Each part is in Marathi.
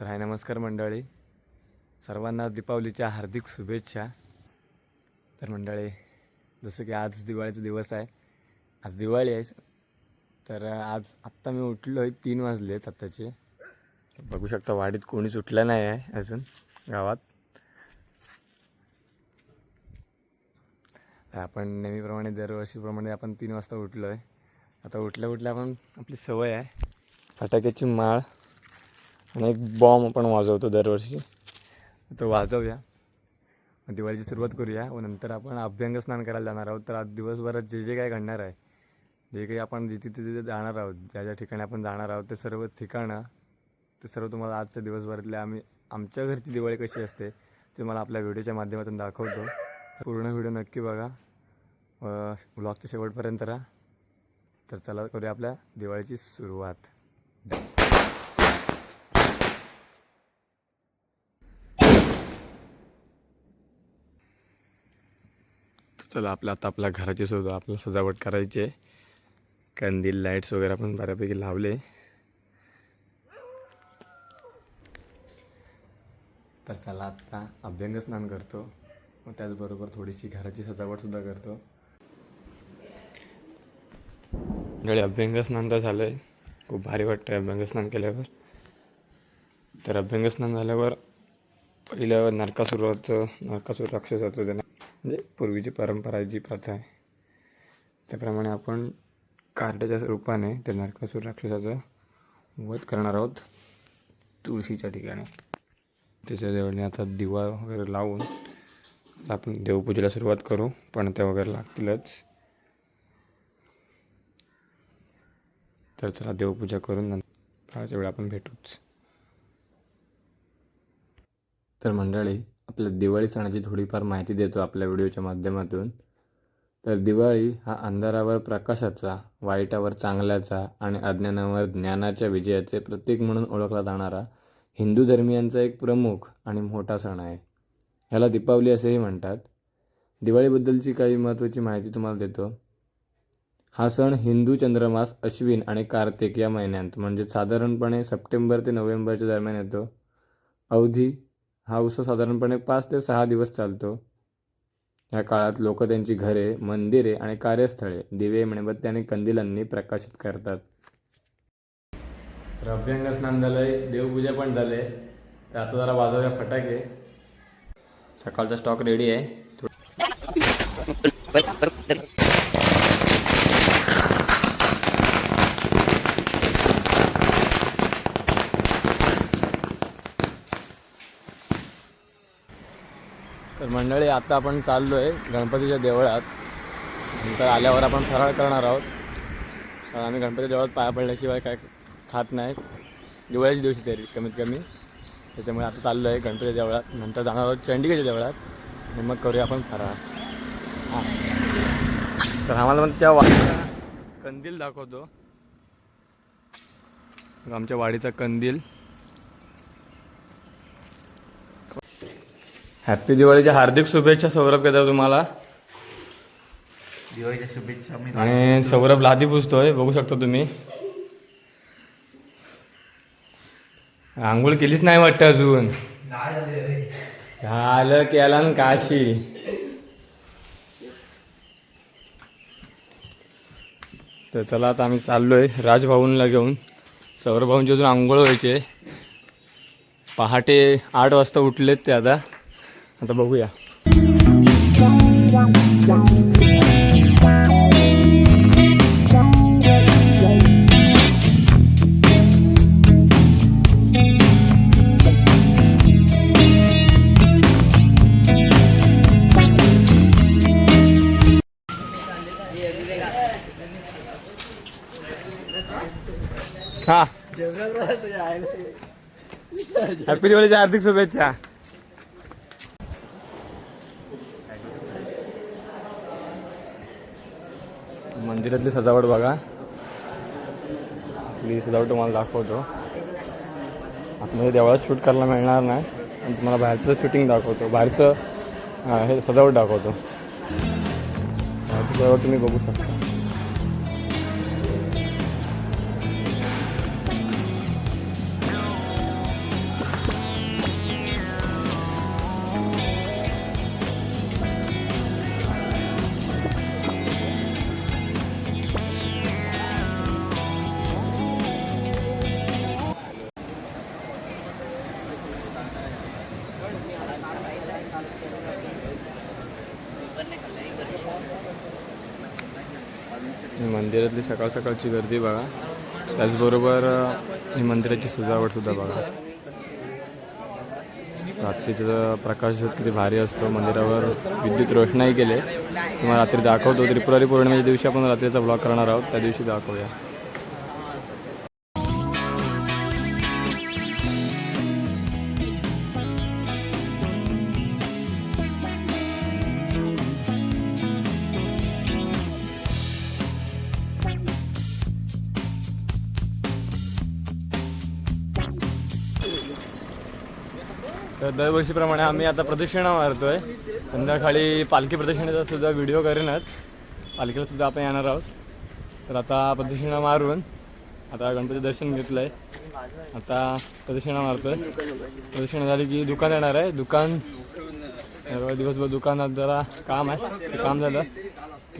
तर हाय नमस्कार मंडळी. सर्वांना दीपावलीच्या हार्दिक शुभेच्छा. तर मंडळी जसं की आज दिवाळीचा दिवस आहे. आज दिवाळी आहे. तर आज आत्ता मी उठलो आहे तीन वाजले आहेत आत्ताचे. बघू शकता वाडीत कोणीच उठलं नाही आहे अजून गावात. आपण नेहमीप्रमाणे दरवर्षीप्रमाणे आपण तीन वाजता उठलो आहे आता उठल्या उठल्या आपण आपली सवय आहे. फटाक्याची माळ आणि एक बॉम्ब आपण वाजवतो दरवर्षी. तो वाजवूया. दिवाळीची सुरुवात करूया व नंतर आपण अभ्यंग स्नान करायला जाणार आहोत. तर आज दिवसभरात जे जे काय घडणार आहे जे काही आपण जिथे तिथे जाणार आहोत ज्या ज्या ठिकाणी आपण जाणार आहोत ते सर्व ठिकाणं ते सर्व तुम्हाला आजच्या दिवसभरातले आम्ही आमच्या घरची दिवाळी कशी असते ते मला आपल्या व्हिडिओच्या माध्यमातून दाखवतो. पूर्ण व्हिडिओ नक्की बघा. व ब्लॉगच्या शेवटपर्यंत राहा. तर चला करूया आपल्या दिवाळीची सुरुवात. चला आपला आता आपल्या घराची सुद्धा आपला सजावट करायची आहे. कंदील लाईट्स वगैरे आपण बऱ्यापैकी लावले. तर चला आता अभ्यंग स्नान करतो. व त्याचबरोबर थोडीशी घराची सजावटसुद्धा करतो. गळे अभ्यंग स्नान तर झालं आहे खूप भारी वाटतं अभ्यंग स्नान केल्यावर. तर अभ्यंग स्नान झाल्यावर पहिलं नरकासुराचं नरकासूर राक्षसाचं त्यांना म्हणजे पूर्वीची परंपरा जी प्रथा आहे त्याप्रमाणे आपण कार्डाच्या रूपाने त्या नरकासूर राक्षसाचा वध करणार आहोत तुळशीच्या ठिकाणी. त्याच्या जवळने आता दिवा वगैरे लावून आपण देवपूजेला सुरुवात करू पण त्या वगैरे लागतीलच. तर चला देवपूजा करून नंतर फारच्या वेळा आपण भेटूच. तर मंडळी आपल्या दिवाळी सणाची थोडीफार माहिती देतो आपल्या व्हिडिओच्या माध्यमातून. तर दिवाळी हा अंधारावर प्रकाशाचा वाईटावर चांगल्याचा आणि अज्ञानावर ज्ञानाच्या विजयाचे प्रतीक म्हणून ओळखला जाणारा हिंदू धर्मियांचा एक प्रमुख आणि मोठा सण आहे. ह्याला दीपावली असेही म्हणतात. दिवाळीबद्दलची काही महत्त्वाची माहिती तुम्हाला देतो. हा सण हिंदू चंद्रमास अश्विन आणि कार्तिक या महिन्यात म्हणजे साधारणपणे सप्टेंबर ते नोव्हेंबरच्या दरम्यान येतो. अवधी हा उत्सव साधारणपणे पाच ते सहा दिवस चालतो. या काळात लोक त्यांची घरे मंदिरे आणि कार्यस्थळे दिवे मेणबत्ती आणि कंदिलांनी प्रकाशित करतात. तर अभ्यंग स्नान झालंय देवपूजा पण झाले तर आता जरा वाजवूया फटाके. सकाळचा स्टॉक रेडी आहे. मंडळी आता आपण चाललो आहे गणपतीच्या देवळात. नंतर आल्यावर आपण फराळ करणार आहोत. कारण आम्ही गणपती देवळात पाया पडल्याशिवाय काय खात नाही दिवाळीच्या दिवशी तरी कमीत कमी. त्याच्यामुळे आता चाललो आहे गणपती देवळात. नंतर जाणार आहोत चंडीगडच्या देवळात. आणि मग करूया आपण फराळ. हां. तर आम्हाला मग त्या वाडीचा कंदील दाखवतो. आमच्या वाडीचा कंदील. हॅपी दिवाळीच्या हार्दिक शुभेच्छा सौरभ केदार तुम्हाला. दिवाळीच्या शुभेच्छा मी आणि सौरभ लादी पुसतोय बघू शकता तुम्ही. आंघोळ केलीच नाही वाटतं अजून. झालं केला न काशी. तर चला आता आम्ही चाललोय राजभाऊंला घेऊन. सौरभ भाऊंची अजून आंघोळ व्हायचे पहाटे आठ वाजता उठलेत ते आता. आता बघूया. हा. हॅपी दिवाळीच्या हार्दिक शुभेच्छा. मंदिरातली सजावट बघा. आपली सजावट तुम्हाला दाखवतो. आतमध्ये देवळात शूट करायला मिळणार नाही. आणि तुम्हाला बाहेरचं शूटिंग दाखवतो. बाहेरचं हे सजावट दाखवतो. बाहेरची सजावट तुम्ही बघू शकता. मंदिरातली सकाळ सकाळची गर्दी बघा. त्याचबरोबर ही मंदिराची सजावट सुद्धा बघा. रात्रीचा प्रकाश किती भारी असतो मंदिरावर विद्युत रोषणाई केले. तुम्हाला रात्री दाखवतो त्रिपुरारी पौर्णिमेच्या दिवशी आपण रात्रीचा ब्लॉग करणार आहोत. त्या दिवशी दाखवूया. तर दरवर्षीप्रमाणे आम्ही आता प्रदक्षिणा मारतोय. संध्याकाळी पालखी प्रदक्षिणेचा सुद्धा व्हिडिओ करेनच. पालखीला सुद्धा आपण येणार आहोत. तर आता प्रदक्षिणा मारून आता गणपती दर्शन घेतलं आहे आता प्रदक्षिणा मारतोय. प्रदक्षिणा झाली की दुकान येणार आहे. दुकान दिवसभर दुकानात जरा काम आहे. ते काम झालं.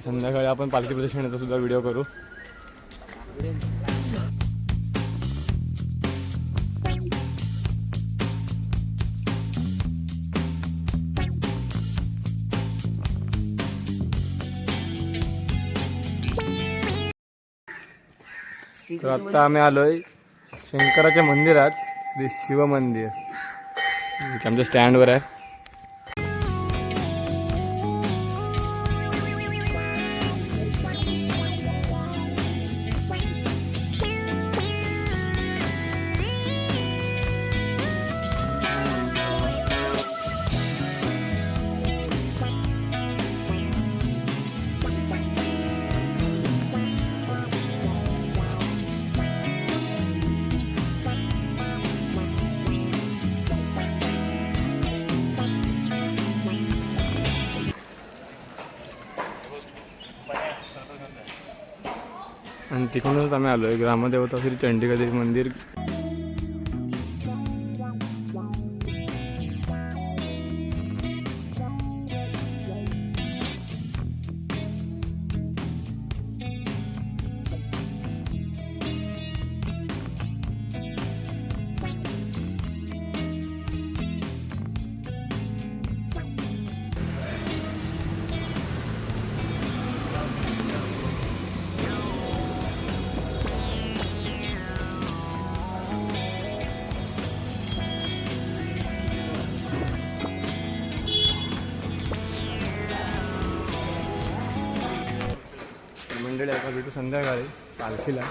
संध्याकाळी आपण पालखी प्रदक्षिणेचा सुद्धा व्हिडिओ करू. तर आत्ता आम्ही आलोय शंकराच्या मंदिरात श्री शिव मंदिर. आमच्या स्टँडवर आहे. आणि तिकडूनच आम्ही आलो आहे. ग्रामदेवता श्री चंडिकादेवी मंदिर. मंडळी आता भेटू संध्याकाळी पालखीला.